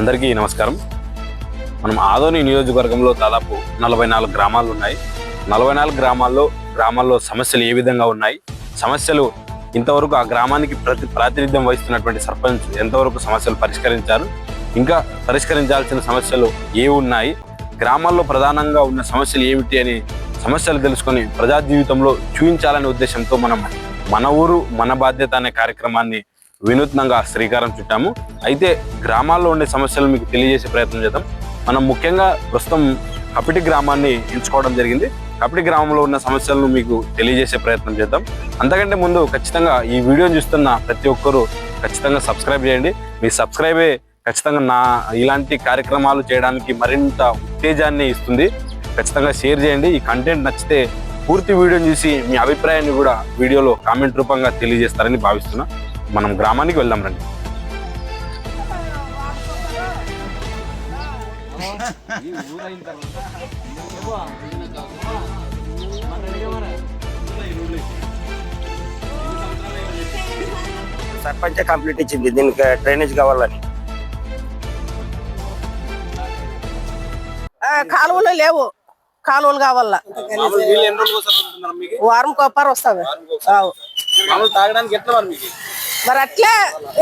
అందరికీ నమస్కారం. మనం ఆదోని నియోజకవర్గంలో దాదాపు నలభై నాలుగు గ్రామాలు ఉన్నాయి. నలభై నాలుగు గ్రామాల్లో గ్రామాల్లో సమస్యలు ఏ విధంగా ఉన్నాయి? సమస్యలు ఇంతవరకు ఆ గ్రామానికి ప్రతి ప్రాతినిధ్యం వహిస్తున్నటువంటి సర్పంచ్ ఎంతవరకు సమస్యలు పరిష్కరించారు? ఇంకా పరిష్కరించాల్సిన సమస్యలు ఏ ఉన్నాయి? గ్రామాల్లో ప్రధానంగా ఉన్న సమస్యలు ఏమిటి అని సమస్యలు తెలుసుకొని ప్రజా జీవితంలో చూపించాలనే ఉద్దేశంతో మనం మన ఊరు మన బాధ్యత అనే కార్యక్రమాన్ని వినూత్నంగా శ్రీకారం చుట్టాము. అయితే గ్రామాల్లో ఉండే సమస్యలు మీకు తెలియజేసే ప్రయత్నం చేద్దాం. మనం ముఖ్యంగా ప్రస్తుతం కపిటి గ్రామాన్ని ఎంచుకోవడం జరిగింది. కపిటి గ్రామంలో ఉన్న సమస్యలను మీకు తెలియజేసే ప్రయత్నం చేద్దాం. అంతకంటే ముందు ఖచ్చితంగా ఈ వీడియోని చూస్తున్న ప్రతి ఒక్కరూ ఖచ్చితంగా సబ్స్క్రైబ్ చేయండి. మీ సబ్స్క్రైబే ఖచ్చితంగా నా ఇలాంటి కార్యక్రమాలు చేయడానికి మరింత ఉత్తేజాన్ని ఇస్తుంది. ఖచ్చితంగా షేర్ చేయండి. ఈ కంటెంట్ నచ్చితే పూర్తి వీడియోని చూసి మీ అభిప్రాయాన్ని కూడా వీడియోలో కామెంట్ రూపంగా తెలియజేస్తారని భావిస్తున్నా. మనం గ్రామానికి వెళ్దాం రండి. సర్పంచే కంప్లీట్ ఇచ్చింది దీనికి డ్రైనేజ్ కావాలని. కాలువలు లేవు. కాలువలు కావాలా? వారం కొప్పారు వస్తావి. తాగడానికి ఎట్లా మరి మీకు? మరి అట్లే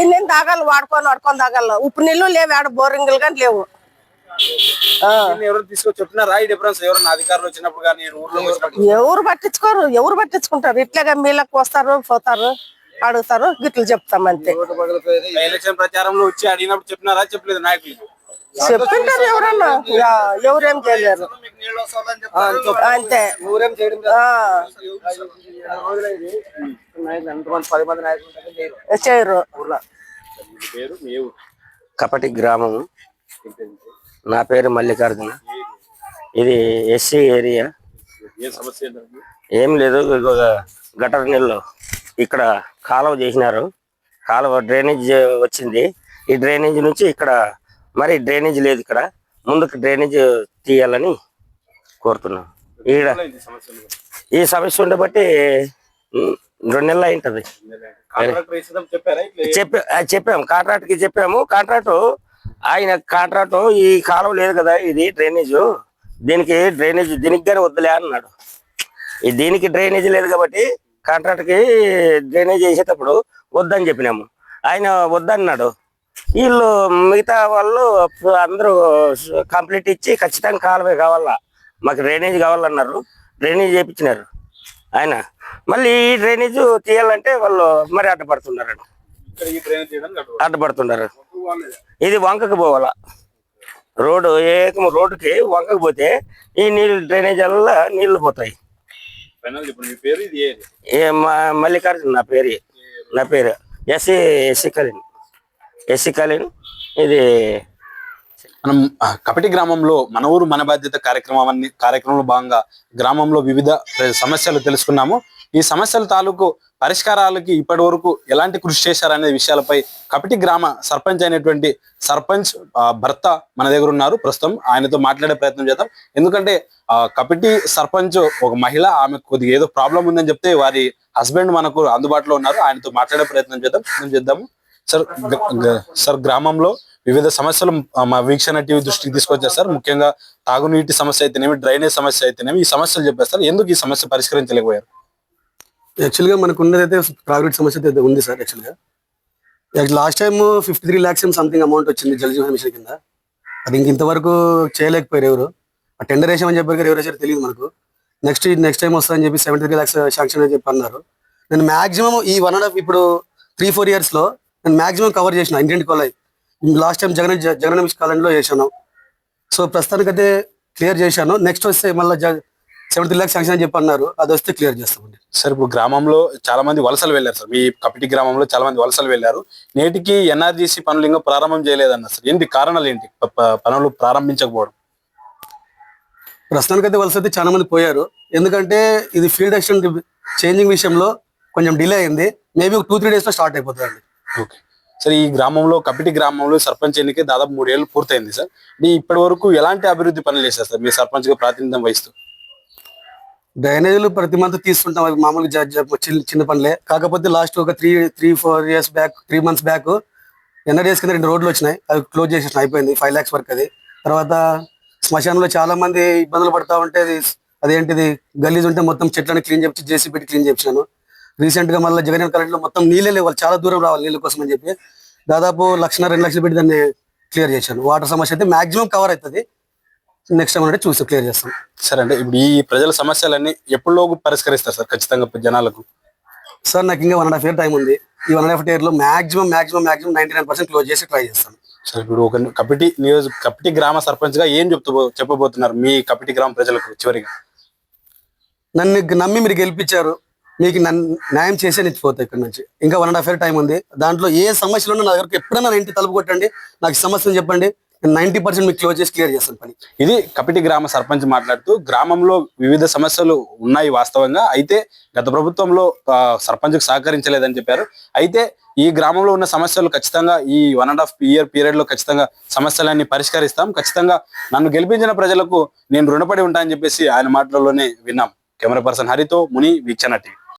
ఇన్ని తాగాలి? వాడుకొని వాడుకొని తాగాలి. ఉప్పు నీళ్ళు లేవు ఆడ బోరింగ్లు కానీ లేవు. ఆ, ఎవరు పట్టించుకోరు? ఎవరు పట్టించుకుంటారు? ఇట్లాగా మీలకు వస్తారు పోతారు. అడుగుతారు గిట్లు చెప్తాం అంతే. ఎలక్షన్ ప్రచారంలో వచ్చి అడిగినప్పుడు చెప్పినారా? చెప్పలేదు నాయకులు. చెప్పింటారు ఎవరన్నా? ఎవరేం చేయలేరు. అంతే. ఆ, చేయరు. కపటి గ్రామము నా పేరు మల్లికార్జున. ఇది ఎస్సీ ఏరియా. ఏ సమస్య ఏంటంటే ఏం లేదు గటర్ నీళ్ళు ఇక్కడ కాలువ చేసినారు. కాలువ డ్రైనేజ్ వచ్చింది. ఈ డ్రైనేజ్ నుంచి ఇక్కడ మరి డ్రైనేజ్ లేదు ఇక్కడ. ముందుకు డ్రైనేజ్ తీయాలని కోరుతున్నాం. ఈడ ఈ సమస్య ఉండబట్టి రెండు నెలలు అయింటది. చెప్పా చెప్పాము కాంట్రాక్ట్కి చెప్పాము. కాంట్రాక్ట్ ఆయన కాంట్రాక్ట్ ఈ కాలం లేదు కదా ఇది డ్రైనేజ్. దీనికి డ్రైనేజ్ దీనికి కానీ వద్దులే అన్నాడు. దీనికి డ్రైనేజ్ లేదు కాబట్టి కాంట్రాక్ట్కి డ్రైనేజ్ చేసేటప్పుడు వద్దని చెప్పినాము. ఆయన వద్దన్నాడు. వీళ్ళు మిగతా వాళ్ళు అందరూ కంప్లీట్ ఇచ్చి ఖచ్చితంగా కాలువే కావాలా? మాకు డ్రైనేజ్ కావాలన్నారు. డ్రైనేజ్ చేయించినారు ఆయన. మళ్ళీ ఈ డ్రైనేజ్ తీయాలంటే వాళ్ళు మరి అడ్డపడుతున్నారు అడ్డపడుతున్నారు ఇది వంకకు పోవాలా? రోడ్డు ఏకం రోడ్డుకి వంకకు పోతే ఈ నీళ్ళు డ్రైనేజ్ వల్ల నీళ్ళు పోతాయి. మల్లికార్జున నా పేరు. నా పేరు. ఎస్సీ ఎస్సీ కలీన్ ఎస్సీ కలీన్ ఇది మనం కపటి గ్రామంలో మన ఊరు మన బాధ్యత కార్యక్రమాన్ని కార్యక్రమంలో భాగంగా గ్రామంలో వివిధ సమస్యలు తెలుసుకున్నాము. ఈ సమస్యల తాలూకు పరిష్కారాలకి ఇప్పటి వరకు ఎలాంటి కృషి చేశారనే విషయాలపై కపిటి గ్రామ సర్పంచ్ అయినటువంటి సర్పంచ్ భర్త మన దగ్గర ఉన్నారు. ప్రస్తుతం ఆయనతో మాట్లాడే ప్రయత్నం చేద్దాం. ఎందుకంటే ఆ, సర్పంచ్ ఒక మహిళ ఆమె కొద్దిగా ఏదో ప్రాబ్లం ఉందని చెప్తే వారి హస్బెండ్ మనకు అందుబాటులో ఉన్నారు. ఆయనతో మాట్లాడే ప్రయత్నం చేద్దాం. చేద్దాము సార్ సార్ గ్రామంలో వివిధ సమస్యలు మా వీక్షణ టీవీ దృష్టికి తీసుకొచ్చారు సార్. ముఖ్యంగా తాగునీటి సమస్య అయితేనేమి డ్రైనేజ్ సమస్య అయితేనేమి ఈ సమస్యలు చెప్పారు సార్ ఎందుకు ఈ సమస్య పరిష్కరించలేకపోయారు? యాక్చువల్గా మనకు ఉన్నదైతే ప్రాఫిట్ సమస్య అయితే ఉంది సార్ యాక్చువల్గా. Last time fifty three lakhs something amount వచ్చింది జలజీవన మిషన్ కింద. అది ఇంక ఇంతవరకు చేయలేకపోయారు ఎవరు. ఆ టెండర్ వేసామని చెప్పారు కానీ ఎవరు వేసారో తెలియదు మనకు. నెక్స్ట్ నెక్స్ట్ టైం వస్తుందని చెప్పి సెవెంటీ త్రీ ల్యాక్స్ శాంక్షన్ అని చెప్పి అన్నారు. నేను మాక్సిమం ఈ వన్ అండ్ హాఫ్ ఇప్పుడు త్రీ ఫోర్ ఇయర్స్లో నేను మాక్సిమం కవర్ చేసిన Indian కొలై. Last time Jagan Jagan mission కాలంలో చేశాను. సో ప్రస్తుతానికైతే క్లియర్ చేశాను. నెక్స్ట్ వస్తే మళ్ళీ సెవెంటీ త్రీ ల్యాక్స్ శాంక్షన్ అని చెప్పి అన్నారు. అది వస్తే క్లియర్ చేస్తామండి. సార్ ఇప్పుడు గ్రామంలో చాలా మంది వలసలు వెళ్ళారు సార్. మీ కపిటి గ్రామంలో చాలా మంది వలసలు వెళ్ళారు. నేటికి ఎన్ఆర్జీసీ పనులు ఇంకా ప్రారంభం చేయలేదన్నారు సార్. ఏంటి కారణాలు ఏంటి? పనులు ప్రారంభించకపోవడం. ప్రస్తుతానికైతే వలస అయితే చాలా మంది పోయారు. ఎందుకంటే ఇది ఫీల్డ్ యాక్షన్ చేంజింగ్ విషయంలో కొంచెం డిలే అయింది. మేబీ టూ త్రీ డేస్లో స్టార్ట్ అయిపోతుంది ఓకే సార్ ఈ గ్రామంలో కపిటి గ్రామంలో సర్పంచ్ ఎన్నిక దాదాపు మూడేళ్ళు పూర్తయింది సార్. మీ ఇప్పటి వరకు ఎలాంటి అభివృద్ధి పనులు చేశారు సార్? మీ సర్పంచ్గా ప్రాతినిధ్యం వహిస్తూ. డ్రైనేజీలు ప్రతి మంత్ తీసుకుంటాం. అవి మామూలుగా చిన్న చిన్న పనులే. కాకపోతే లాస్ట్ ఒక three three four years back three months back NRS కింద రెండు రోడ్లు వచ్చినాయి. అవి క్లోజ్ చేసేసిన అయిపోయింది. ఫైవ్ ల్యాక్స్ వరకు అది. తర్వాత శ్మశానంలో చాలా మంది ఇబ్బందులు పడతా ఉంటే అదేంటిది? గలీజ్ ఉంటే మొత్తం చెట్లను క్లీన్ చేసి జేసీ పెట్టి క్లీన్ చేపించాను రీసెంట్గా మళ్ళీ జగన్ కరెంట్లో మొత్తం నీళ్ళే లేవు. చాలా దూరం రావాలి నీళ్ళ కోసం అని చెప్పి. దాదాపు లక్ష రెండు లక్షలు పెట్టి దాన్ని క్లియర్ చేశాను. వాటర్ సమస్య అయితే మాక్సిమం కవర్ అవుతుంది. నెక్స్ట్ టైం అంటే చూసి క్లియర్ చేస్తాం. సరే అంటే ఇప్పుడు ఈ ప్రజల సమస్యలన్నీ ఎప్పుడులోపు పరిష్కరిస్తారు సార్? ఖచ్చితంగా జనాలకు? సార్ నాకు ఇంకా one and half year time ఉంది. ఈ వన్ అండ్ హాఫ్ ఇయర్లో maximum maximum maximum ninety nine percent close చేసి ట్రై చేస్తాను. సరే ఇప్పుడు ఒక కపిటి నియోజక కపిటి గ్రామ సర్పంచ్గా ఏం చెప్తూ చెప్పబోతున్నారు మీ కపిటి గ్రామ ప్రజలకు చివరిగా? నన్ను నమ్మి మీరు గెలిపించారు. మీకు నన్ను న్యాయం చేసే నుంచి పోతాయి ఇక్కడ నుంచి. ఇంకా one and half year time ఉంది. దాంట్లో ఏ సమస్యలు ఉన్నా నా దగ్గరకు ఎప్పుడైనా ఇంటి తలుపు కొట్టండి. నాకు ఈ సమస్యను చెప్పండి. నైన్టీ పర్సెంట్ మీకు క్లోజ్ చేసి క్లియర్ చేస్తాను పని. ఇది కపిటి గ్రామ సర్పంచ్ మాట్లాడుతూ గ్రామంలో వివిధ సమస్యలు ఉన్నాయి వాస్తవంగా. అయితే గత ప్రభుత్వంలో ఆ, సర్పంచ్కు సహకరించలేదని చెప్పారు. అయితే ఈ గ్రామంలో ఉన్న సమస్యలు ఖచ్చితంగా ఈ వన్ అండ్ హాఫ్ ఇయర్ పీరియడ్లో ఖచ్చితంగా సమస్యలన్నీ పరిష్కరిస్తాం. ఖచ్చితంగా నన్ను గెలిపించిన ప్రజలకు నేను రుణపడి ఉంటానని చెప్పేసి ఆయన మాటలలోనే విన్నాం. కెమెరా పర్సన్ హరితో ముని వీక్షణ టీవీ.